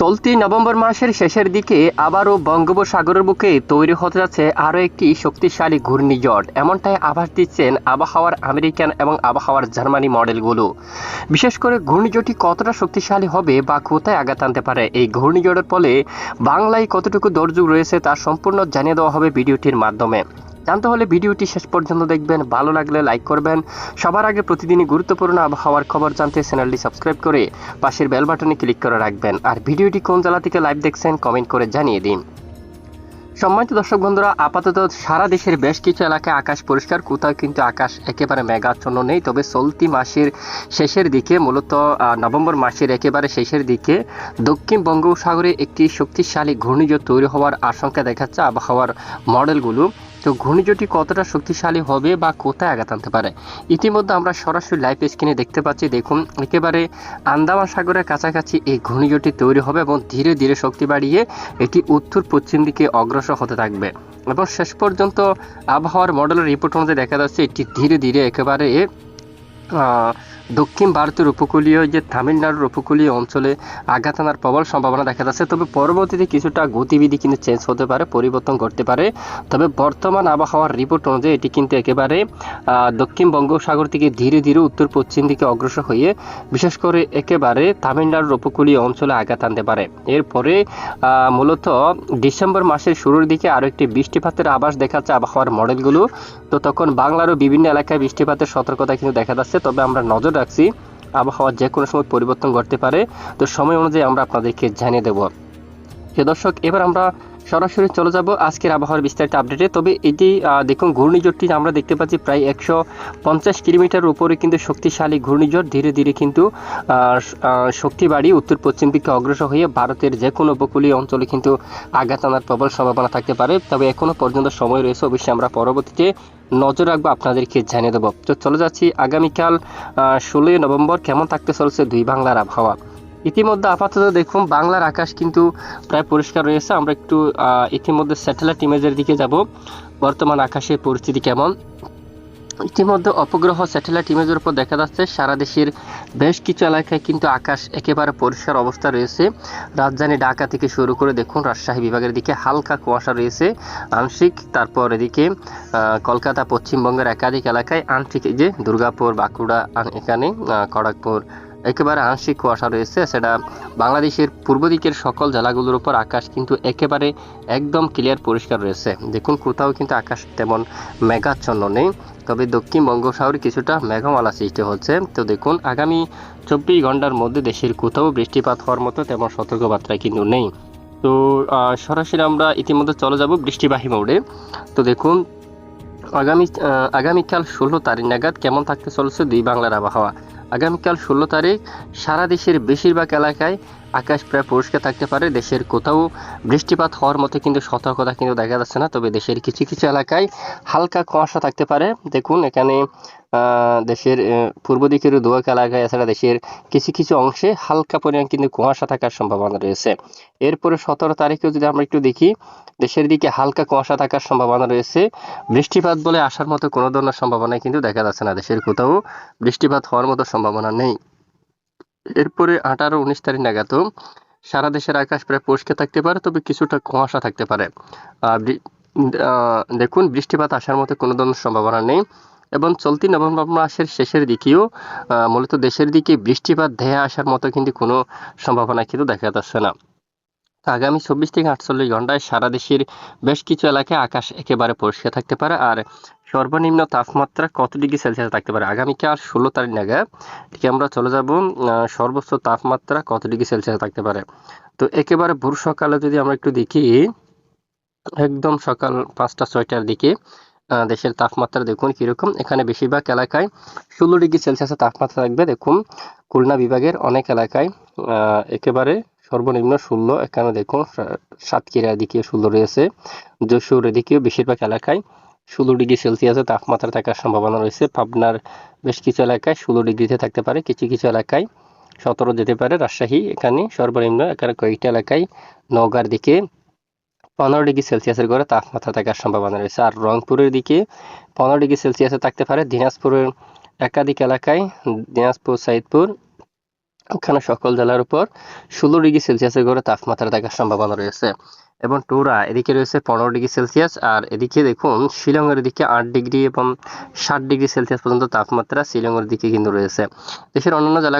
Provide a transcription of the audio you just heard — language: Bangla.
চলতি নভেম্বর মাসের শেষের দিকে আবারও বঙ্গোপসাগরের বুকে তৈরি হতে যাচ্ছে আরও একটি শক্তিশালী ঘূর্ণিঝড়। এমনটাই আভাস দিচ্ছেন আবহাওয়ার আমেরিকান এবং আবহাওয়ার জার্মানি মডেলগুলো। বিশেষ করে ঘূর্ণিঝড়টি কতটা শক্তিশালী হবে বা কোথায় আঘাত আনতে পারে, এই ঘূর্ণিঝড়ের ফলে বাংলায় কতটুকু দর্যোগ রয়েছে তা সম্পূর্ণ জানিয়ে দেওয়া হবে ভিডিওটির মাধ্যমে। জানতে হলে ভিডিওটি শেষ পর্যন্ত দেখবেন, ভালো লাগলে লাইক করবেন। সবার আগে প্রতিদিনই গুরুত্বপূর্ণ আবহাওয়ার খবর জানতে চ্যানেলটি সাবস্ক্রাইব করে পাশের বেল বাটনে ক্লিক করে রাখবেন। আর ভিডিওটি কোন জেলা থেকে লাইভ দেখছেন, কমেন্ট করে জানিয়ে দিন। সম্মানিত দর্শক বন্ধুরা, আপাতত সারা দেশের বেশ কিছু এলাকায় আকাশ পরিষ্কার, কোথাও কিন্তু আকাশ একেবারে মেঘাচ্ছন্ন নেই। তবে চলতি মাসের শেষের দিকে, মূলত নভেম্বর মাসের একেবারে শেষের দিকে দক্ষিণ বঙ্গোপসাগরে একটি শক্তিশালী ঘূর্ণিঝড় তৈরি হওয়ার আশঙ্কা দেখাচ্ছে আবহাওয়ার মডেলগুলো। তো ঘূর্ণিঝড়টি কতটা শক্তিশালী হবে বা কোথায় আঘাত আনতে পারে? ইতিমধ্যে আমরা সরাসরি লাইভ স্ক্রিনে দেখতে পাচ্ছি, দেখুন, একেবারে আন্দামান সাগরের কাছাকাছি এই ঘূর্ণিঝড়টি তৈরি হবে এবং ধীরে ধীরে শক্তি বাড়িয়ে এটি উত্তর পশ্চিম দিকে অগ্রসর হতে থাকবে। এবং শেষ পর্যন্ত আবহাওয়ার মডেলের রিপোর্ট অনুযায়ী দেখা যাচ্ছে, এটি ধীরে ধীরে একেবারে দক্ষিণ ভারতের উপকূলীয় যে তামিলনাড়ুর উপকূলীয় অঞ্চলে আঘাত আনার প্রবল সম্ভাবনা দেখা যাচ্ছে। তবে পরবর্তীতে কিছুটা গতিবিধি কিন্তু চেঞ্জ হতে পারে, পরিবর্তন করতে পারে। তবে বর্তমান আবহাওয়ার রিপোর্ট অনুযায়ী এটি কিন্তু একেবারে দক্ষিণ বঙ্গোপসাগর থেকে ধীরে ধীরে উত্তর পশ্চিম দিকে অগ্রসর হয়ে, বিশেষ করে একেবারে তামিলনাড়ুর উপকূলীয় অঞ্চলে আঘাত আনতে পারে। এরপরে মূলত ডিসেম্বর মাসের শুরুর দিকে আরও একটি বৃষ্টিপাতের আভাস দেখাচ্ছে আবহাওয়ার মডেলগুলো। তো তখন বাংলারও বিভিন্ন এলাকায় বৃষ্টিপাতের সতর্কতা কিন্তু দেখা যাচ্ছে। তবে আমরা নজর রাখছি। আবহাওয়া যে কোনো সময় পরিবর্তন করতে পারে। তো সময় অনুযায়ী আমরা আপনাদেরকে জানিয়ে দেব। যে দর্শক, এবার আমরা সরাসরি চলে যাব আজকের আবহাওয়ার বিস্তারিত আপডেটে। তবে এটি দেখুন, ঘূর্ণিঝড়টি আমরা দেখতে পাচ্ছি প্রায় একশো পঞ্চাশ কিলোমিটার উপরে কিন্তু শক্তিশালী ঘূর্ণিঝড়। ধীরে ধীরে কিন্তু শক্তি বাড়ি উত্তর পশ্চিম দিকে অগ্রসর হয়ে ভারতের যে কোনো উপকূলীয় অঞ্চলে কিন্তু আঘাত আনার প্রবল সম্ভাবনা থাকতে পারে। তবে এখনও পর্যন্ত সময় রয়েছে। অবশ্যই আমরা পরবর্তীতে নজর রাখব, আপনাদেরকে জানিয়ে দেবো। তো চলে যাচ্ছি আগামীকাল ষোলোই নভেম্বর কেমন থাকতে চলছে দুই বাংলার আবহাওয়া। ইতিমধ্যে আপাতত দেখুন, বাংলার আকাশ কিন্তু প্রায় পরিষ্কার রয়েছে। আমরা একটু ইতিমধ্যে স্যাটেলাইট ইমেজের দিকে যাব। বর্তমান আকাশের পরিস্থিতি কেমন? ইতিমধ্যে অপগ্রহ স্যাটেলাইট ইমেজের উপর দেখা যাচ্ছে, সারা দেশের বেশ কিছু এলাকায় কিন্তু আকাশ একেবারে পরিষ্কার অবস্থা রয়েছে। রাজধানী ঢাকা থেকে শুরু করে দেখুন, রাজশাহী বিভাগের দিকে হালকা কুয়াশা রয়েছে। আংশিক, তারপর এদিকে কলকাতা, পশ্চিমবঙ্গের একাধিক এলাকায় আংশিক যে দুর্গাপুর, বাঁকুড়া এখানে খড়গপুর একেবারে আংশিক কুয়াশা রয়েছে, সেটা বাংলাদেশের পূর্ব দিকের সকল জেলাগুলোর উপর আকাশ কিন্তু একেবারে একদম ক্লিয়ার পরিষ্কার রয়েছে। দেখুন, কোথাও কিন্তু আকাশ তেমন মেঘাচ্ছন্ন নেই, তবে দক্ষিণ বঙ্গোপসাগরে কিছুটা মেঘমালা সৃষ্টি হচ্ছে। তো দেখুন, আগামী চব্বিশ ঘণ্টার মধ্যে দেশের কোথাও বৃষ্টিপাত হওয়ার মতো তেমন সতর্কবার্তা কিন্তু নেই। তো সরাসরি আমরা ইতিমধ্যে চলে যাব বৃষ্টিবাহী মোড়ে। তো দেখুন, আগামী আগামীকাল ষোলো তারিখ নাগাদ কেমন থাকতে চলেছে দুই বাংলার আবহাওয়া? আগামীকাল ষোলো তারিখ সারা দেশের বেশিরভাগ এলাকায় আকাশ প্রায় পরিষ্কার থাকতে পারে, দেশের কোথাও বৃষ্টিপাত হওয়ার মতো কিন্তু সতর্কতা কিন্তু দেখা যাচ্ছে না, তবে দেশের কিছু কিছু এলাকায় হালকা কুয়াশা থাকতে পারে। দেখুন, এখানে দেশের পূর্ব দিকের দোয়াক এলাকায়, এছাড়া দেশের কিছু কিছু অংশে হালকা পরিমাণ কিন্তু কুয়াশা থাকার সম্ভাবনা রয়েছে। এরপরে সতেরো তারিখেও যদি আমরা একটু দেখি, দেশের দিকে হালকা কুয়াশা থাকার সম্ভাবনা রয়েছে। বৃষ্টিপাত বলে আসার মতো কোনো ধরনের সম্ভাবনা কিন্তু দেখা যাচ্ছে না, দেশের কোথাও বৃষ্টিপাত হওয়ার মতো সম্ভাবনা নেই। এরপরে আঠারো উনিশ তারিখ নাগাদও সারা দেশের আকাশ প্রায় পরিষ্কার থাকতে পারে, তবে কিছুটা কুয়াশা থাকতে পারে। দেখুন, বৃষ্টিপাত আসার মতো কোনো ধরনের সম্ভাবনা নেই এবং চলতি নভেম্বর মাসের শেষের দিকেও মূলত দেশের দিকে বৃষ্টিপাত ধেয়ে আসার মতো কিন্তু কোনো সম্ভাবনা কিন্তু দেখা যাচ্ছে না। আগামী চব্বিশ থেকে আটচল্লিশ ঘন্টায় সারা দেশের বেশ কিছু এলাকায় আকাশ একেবারে পরিষ্কার থাকতে পারে। আর সর্বনিম্ন তাপমাত্রা কত ডিগ্রি সেলসিয়াস থাকতে পারে? আগামীকাল ষোলো তারিখ নাগাদ? ঠিক, আমরা চলে যাব সর্বোচ্চ তাপমাত্রা কত ডিগ্রি সেলসিয়াস থাকতে পারে? তো একেবারে ভোর সকালে যদি আমরা একটু দেখি, একদম সকাল পাঁচটা, ছয়টার দিকে দেশের তাপমাত্রা দেখুন কীরকম। এখানে বেশিরভাগ এলাকায় ষোলো ডিগ্রি সেলসিয়াসের তাপমাত্রা থাকবে। দেখুন, খুলনা বিভাগের অনেক এলাকায় একেবারে সর্বনিম্ন ষোলো, এখানে দেখুন, সা- সাতক্ষীরার দিকে ষোলো রয়েছে যশোর এদিকেও বেশিরভাগ এলাকায় ষোলো ডিগ্রি সেলসিয়াসের তাপমাত্রা থাকার সম্ভাবনা রয়েছে। পাবনার বেশ কিছু এলাকায় ষোলো ডিগ্রিতে থাকতে পারে। কিছু কিছু এলাকায় সতেরো যেতে পারে। রাজশাহী এখানে সর্বনিম্ন এখানে কয়েকটা এলাকায় নওগাঁর দিকে পনেরো ডিগ্রি সেলসিয়াসের ঘরে তাপমাত্রা থাকার সম্ভাবনা রয়েছে। আর রংপুরের দিকে পনেরো ডিগ্রি সেলসিয়াসে থাকতে পারে। দিনাজপুরের একাধিক এলাকায় দিনাজপুর, সাইদপুর, ওখানে সকল জেলার উপর ষোলো ডিগ্রি সেলসিয়াসের করে তাপমাত্রা থাকার সম্ভাবনা রয়েছে। এবং টোরা, এদিকে রয়েছে পনেরো ডিগ্রি সেলসিয়াস, আর এদিকে দেখুন, শিলংয়ের দিকে আট ডিগ্রি এবং ষাট ডিগ্রি সেলসিয়াস পর্যন্ত তাপমাত্রা শিলংয়ের দিকে কিন্তু রয়েছে। দেশের অন্যান্য জেলা